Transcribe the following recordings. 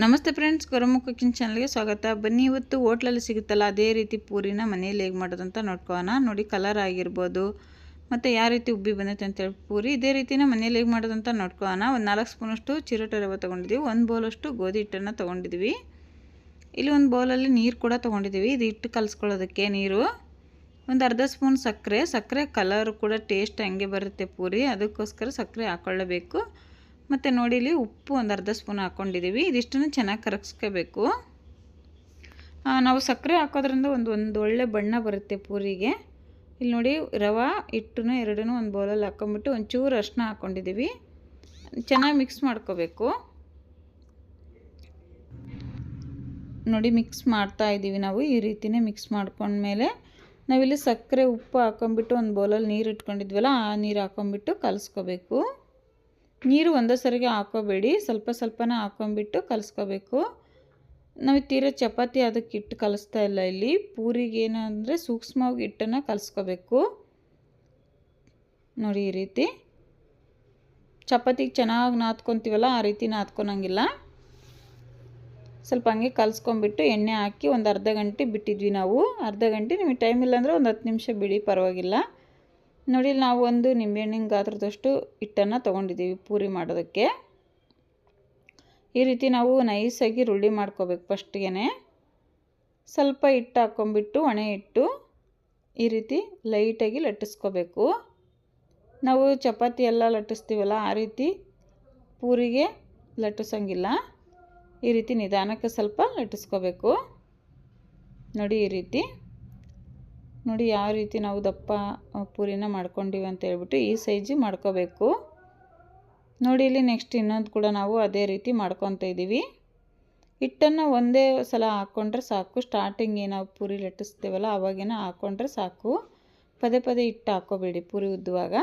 ನಮಸ್ತೆ friends Gowramma cooking ಚಾನಲ್ಗೆ ಸ್ವಾಗತ. ಬನ್ನಿ, ಇವತ್ತು ಹೋಟ್ಲಲ್ಲಿ ಸಿಗುತ್ತಲ್ಲ, ಅದೇ ರೀತಿ ಪೂರಿನ ಮನೆಯಲ್ಲಿ ಹೇಗೆ ಮಾಡೋದಂತ ನೋಡ್ಕೋಣ. ನೋಡಿ ಕಲರ್ ಆಗಿರ್ಬೋದು, ಮತ್ತು ಯಾವ ರೀತಿ ಉಬ್ಬಿ ಬಂದೈತೆ ಅಂತೇಳಿ ಪೂರಿ. ಇದೇ ರೀತಿನ ಮನೇಲಿ ಹೇಗೆ ಮಾಡೋದಂತ ನೋಡ್ಕೋಣ. ಒಂದು ನಾಲ್ಕು ಸ್ಪೂನಷ್ಟು ಚಿರೋಟ ರವೆ ತೊಗೊಂಡಿದ್ದೀವಿ ಒಂದು ಬೌಲಷ್ಟು ಗೋಧಿ ಹಿಟ್ಟನ್ನು ತೊಗೊಂಡಿದ್ವಿ. ಇಲ್ಲಿ ಒಂದು ಬೌಲಲ್ಲಿ ನೀರು ಕೂಡ ತೊಗೊಂಡಿದ್ದೀವಿ ಇದು ಹಿಟ್ಟು ಕಲಿಸ್ಕೊಳ್ಳೋದಕ್ಕೆ ನೀರು. ಒಂದು ಅರ್ಧ ಸ್ಪೂನ್ ಸಕ್ಕರೆ. ಸಕ್ಕರೆ ಕಲರ್ ಕೂಡ ಟೇಸ್ಟ್ ಹಂಗೆ ಬರುತ್ತೆ ಪೂರಿ. ಅದಕ್ಕೋಸ್ಕರ ಸಕ್ಕರೆ ಹಾಕ್ಕೊಳ್ಳಬೇಕು ಮತ್ತು ನೋಡಿ ಇಲ್ಲಿ ಉಪ್ಪು ಒಂದು ಅರ್ಧ ಸ್ಪೂನ್ ಹಾಕ್ಕೊಂಡಿದ್ದೀವಿ ಇದಿಷ್ಟನ್ನು ಚೆನ್ನಾಗಿ ಕರಗಿಸ್ಕೋಬೇಕು. ನಾವು ಸಕ್ಕರೆ ಹಾಕೋದ್ರಿಂದ ಒಂದು ಒಂದು ಒಳ್ಳೆ ಬಣ್ಣ ಬರುತ್ತೆ ಪೂರಿಗೆ. ಇಲ್ಲಿ ನೋಡಿ ರವೆ, ಹಿಟ್ಟನ್ನು ಎರಡನ್ನೂ ಒಂದು ಬೌಲಲ್ಲಿ ಹಾಕ್ಕೊಂಬಿಟ್ಟು ಒಂಚೂರು ಅರ್ಶಿನ ಹಾಕ್ಕೊಂಡಿದ್ದೀವಿ ಚೆನ್ನಾಗಿ ಮಿಕ್ಸ್ ಮಾಡ್ಕೋಬೇಕು. ನೋಡಿ ಮಿಕ್ಸ್ ಮಾಡ್ತಾ ಇದ್ದೀವಿ ನಾವು, ಈ ರೀತಿಯೇ ಮಿಕ್ಸ್ ಮಾಡ್ಕೊಂಡ್ಮೇಲೆ ನಾವಿಲ್ಲಿ ಸಕ್ಕರೆ ಉಪ್ಪು ಹಾಕ್ಕೊಂಬಿಟ್ಟು ಒಂದು ಬೌಲಲ್ಲಿ ನೀರು ಇಟ್ಕೊಂಡಿದ್ವಲ್ಲ, ಆ ನೀರು ಹಾಕೊಂಬಿಟ್ಟು ಕಲಿಸ್ಕೋಬೇಕು. ನೀರು ಒಂದೇ ಸರಿಗೆ ಹಾಕೋಬೇಡಿ. ಸ್ವಲ್ಪ ಸ್ವಲ್ಪನೇ ಹಾಕೊಂಬಿಟ್ಟು ಕಲಿಸ್ಕೋಬೇಕು. ನಾವು ತೀರಾ ಚಪಾತಿ ಅದಕ್ಕೆ ಹಿಟ್ಟು ಕಲಿಸ್ತಾ ಇಲ್ಲ ಇಲ್ಲಿ. ಪೂರಿಗೆ ಏನಂದರೆ ಸೂಕ್ಷ್ಮವಾಗಿ ಹಿಟ್ಟನ್ನು ಕಲಿಸ್ಕೋಬೇಕು. ನೋಡಿ ಈ ರೀತಿ. ಚಪಾತಿಗೆ ಚೆನ್ನಾಗಿ ನಾದ್ಕೊತೀವಲ್ಲ, ಆ ರೀತಿ ನಾದ್ಕೊಳಂಗಿಲ್ಲ. ಸ್ವಲ್ಪ ಹಂಗೆ ಕಲಿಸ್ಕೊಂಬಿಟ್ಟು ಎಣ್ಣೆ ಹಾಕಿ ಒಂದು ಅರ್ಧ ಗಂಟೆ ಬಿಟ್ಟಿದ್ವಿ ನಾವು. ಅರ್ಧ ಗಂಟೆ ನಿಮಗೆ ಟೈಮ್ ಇಲ್ಲಾಂದರೆ ಒಂದು ಹತ್ತು ನಿಮಿಷ ಬಿಡಿ, ಪರವಾಗಿಲ್ಲ. ನೋಡಿ, ನಾವು ಒಂದು ನಿಂಬೆಹಣ್ಣಿನ ಗಾತ್ರದಷ್ಟು ಹಿಟ್ಟನ್ನು ತೊಗೊಂಡಿದ್ದೀವಿ ಪೂರಿ ಮಾಡೋದಕ್ಕೆ. ಈ ರೀತಿ ನಾವು ನೈಸಾಗಿ ರುಳ್ಳಿ ಮಾಡ್ಕೋಬೇಕು ಫಸ್ಟ್ಗೆ ಸ್ವಲ್ಪ ಹಿಟ್ಟು ಹಾಕ್ಕೊಂಬಿಟ್ಟು ಒಣೆ ಹಿಟ್ಟು ಈ ರೀತಿ ಲೈಟಾಗಿ ಲಟ್ಟಿಸ್ಕೋಬೇಕು. ನಾವು ಚಪಾತಿ ಎಲ್ಲ ಲಟ್ಟಿಸ್ತೀವಲ್ಲ, ಆ ರೀತಿ ಪೂರಿಗೆ ಲಟ್ಟಿಸೋಂಗಿಲ್ಲ. ಈ ರೀತಿ ನಿಧಾನಕ್ಕೆ ಸ್ವಲ್ಪ ಲಟ್ಟಿಸ್ಕೋಬೇಕು. ನೋಡಿ, ಈ ರೀತಿ ನೋಡಿ ಯಾವ ರೀತಿ ನಾವು ದಪ್ಪ ಪೂರಿನ ಮಾಡ್ಕೊಂಡಿವಿ ಅಂತ ಹೇಳ್ಬಿಟ್ಟು ಈ ಸೈಜು ಮಾಡ್ಕೋಬೇಕು. ನೋಡಿ ಇಲ್ಲಿ ನೆಕ್ಸ್ಟ್ ಇನ್ನೊಂದು ಕೂಡ ನಾವು ಅದೇ ರೀತಿ ಮಾಡ್ಕೊತ ಇದ್ದೀವಿ. ಹಿಟ್ಟನ್ನು ಒಂದೇ ಸಲ ಹಾಕ್ಕೊಂಡ್ರೆ ಸಾಕು. ಸ್ಟಾರ್ಟಿಂಗ್ ನಾವು ಪೂರಿ ಲಟ್ಟಿಸ್ತೀವಲ್ಲ ಆವಾಗೇನ ಹಾಕ್ಕೊಂಡ್ರೆ ಸಾಕು. ಪದೇ ಪದೇ ಹಿಟ್ಟು ಹಾಕ್ಕೋಬೇಡಿ ಪೂರಿ ಉದ್ದುವಾಗ.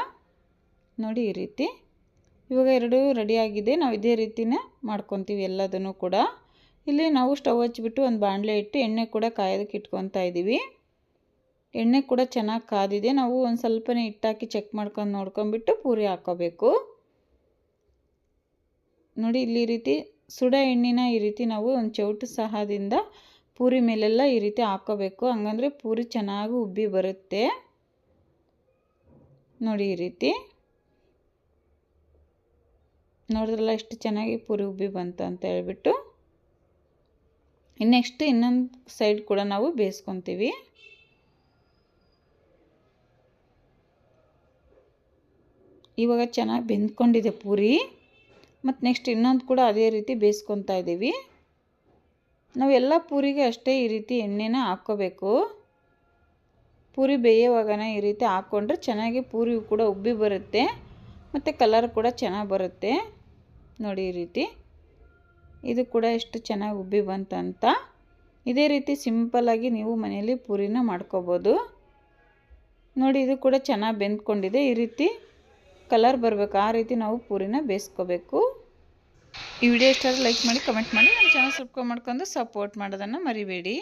ನೋಡಿ ಈ ರೀತಿ. ಇವಾಗ ಎರಡು ರೆಡಿಯಾಗಿದೆ ನಾವು ಇದೇ ರೀತಿನೇ ಮಾಡ್ಕೊತೀವಿ ಎಲ್ಲದನ್ನು ಕೂಡ. ಇಲ್ಲಿ ನಾವು ಸ್ಟವ್ ಹಚ್ಬಿಟ್ಟು ಒಂದು ಬಾಣಲೆ ಇಟ್ಟು ಎಣ್ಣೆ ಕೂಡ ಕಾಯೋದಕ್ಕೆ ಇಟ್ಕೊತಾ ಇದ್ದೀವಿ. ಎಣ್ಣೆ ಕೂಡ ಚೆನ್ನಾಗಿ ಕಾದಿದೆ. ನಾವು ಒಂದು ಸ್ವಲ್ಪನೇ ಹಿಟ್ಟಾಕಿ ಚೆಕ್ ಮಾಡ್ಕೊಂಡು ನೋಡ್ಕೊಂಬಿಟ್ಟು ಪೂರಿ ಹಾಕೋಬೇಕು. ನೋಡಿ, ಇಲ್ಲಿ ರೀತಿ ಸುಡ ಎಣ್ಣಿನ ಈ ರೀತಿ ನಾವು ಒಂದು ಚೌಟು ಸಹದಿಂದ ಪೂರಿ ಮೇಲೆಲ್ಲ ಈ ರೀತಿ ಹಾಕೋಬೇಕು. ಹಂಗಂದ್ರೆ ಪೂರಿ ಚೆನ್ನಾಗಿ ಉಬ್ಬಿ ಬರುತ್ತೆ. ನೋಡಿ, ಈ ರೀತಿ. ನೋಡಿದ್ರಲ್ಲ, ಎಷ್ಟು ಚೆನ್ನಾಗಿ ಪೂರಿ ಉಬ್ಬಿ ಬಂತು ಅಂತ ಹೇಳ್ಬಿಟ್ಟು. ನೆಕ್ಸ್ಟ್ ಇನ್ನೊಂದು ಸೈಡ್ ಕೂಡ ನಾವು ಬೇಯಿಸ್ಕೊತೀವಿ. ಇವಾಗ ಚೆನ್ನಾಗಿ ಬೆಂದ್ಕೊಂಡಿದೆ ಪೂರಿ. ಮತ್ತು ನೆಕ್ಸ್ಟ್ ಇನ್ನೊಂದು ಕೂಡ ಅದೇ ರೀತಿ ಬೇಯಿಸ್ಕೊತಾ ಇದ್ದೀವಿ ನಾವು ಎಲ್ಲ ಪೂರಿಗೆ ಅಷ್ಟೇ ಈ ರೀತಿ ಎಣ್ಣೆನ ಹಾಕ್ಕೋಬೇಕು. ಪೂರಿ ಬೇಯೋವಾಗನ ಈ ರೀತಿ ಹಾಕ್ಕೊಂಡ್ರೆ ಚೆನ್ನಾಗಿ ಪೂರಿ ಕೂಡ ಉಬ್ಬಿ ಬರುತ್ತೆ. ಮತ್ತು ಕಲರ್ ಕೂಡ ಚೆನ್ನಾಗಿ ಬರುತ್ತೆ. ನೋಡಿ ಈ ರೀತಿ. ಇದು ಕೂಡ ಎಷ್ಟು ಚೆನ್ನಾಗಿ ಉಬ್ಬಿ ಬಂತಂತ. ಇದೇ ರೀತಿ ಸಿಂಪಲ್ಲಾಗಿ ನೀವು ಮನೆಯಲ್ಲಿ ಪೂರಿನ ಮಾಡ್ಕೋಬೋದು. ನೋಡಿ ಇದು ಕೂಡ ಚೆನ್ನಾಗಿ ಬೆಂದ್ಕೊಂಡಿದೆ ಈ ರೀತಿ. ಕಲರ್ ಬರಬೇಕು, ಆ ರೀತಿ ನಾವು ಪೂರಿನ ಬೇಯಿಸ್ಕೋಬೇಕು. ಈ ವಿಡಿಯೋ ಆದರೆ ಲೈಕ್ ಮಾಡಿ ಕಮೆಂಟ್ ಮಾಡಿ, ನಮ್ಮ ಚಾನಲ್ ಸಬ್ಸ್ಕ್ರೈಬ್ ಮಾಡ್ಕೊಂಡು ಸಪೋರ್ಟ್ ಮಾಡೋದನ್ನು ಮರಿಬೇಡಿ.